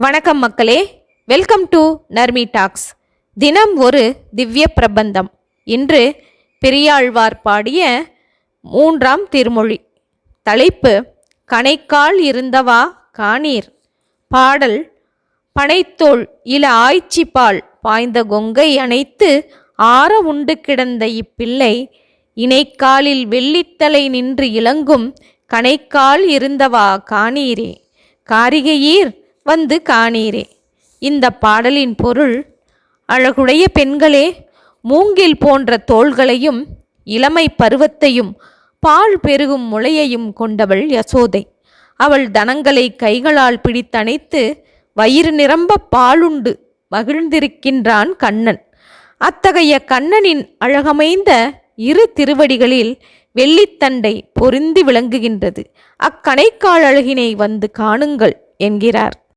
வணக்கம் மக்களே. Welcome to Narmi tax தினம் ஒரு திவ்ய பிரபந்தம். இன்று பெரியாழ்வார் பாடிய மூன்றாம் திருமொழி. தலைப்பு கணைக்கால் இருந்தவா காணீர்? பாடல் பனைத்தோள் இல ஆய்ச்சிப்பால் பாய்ந்த கொங்கை அணைத்து ஆற உண்டு கிடந்த இப்பிள்ளை இணைக்காலில் வெள்ளித்தலை நின்று இளங்கும் கணைக்கால் இருந்தவா காணீரே? காரிகையீர் வந்து காணீரே. இந்த பாடலின் பொருள் அழகுடைய பெண்களே மூங்கில் போன்ற தோள்களையும் இளமை பருவத்தையும் பால் பெருகும் முளையையும் கொண்டவள் யசோதை. அவள் தனங்களை கைகளால் பிடித்தணைத்து வயிறு நிரம்ப பாலுண்டு மகிழ்ந்திருக்கின்றான் கண்ணன். அத்தகைய கண்ணனின் அழகமைந்த இரு திருவடிகளில் வெள்ளித்தண்டை பொருந்தி விளங்குகின்றது. அக்கணைக்கால் அழகினை வந்து காணுங்கள் என்கிறார்.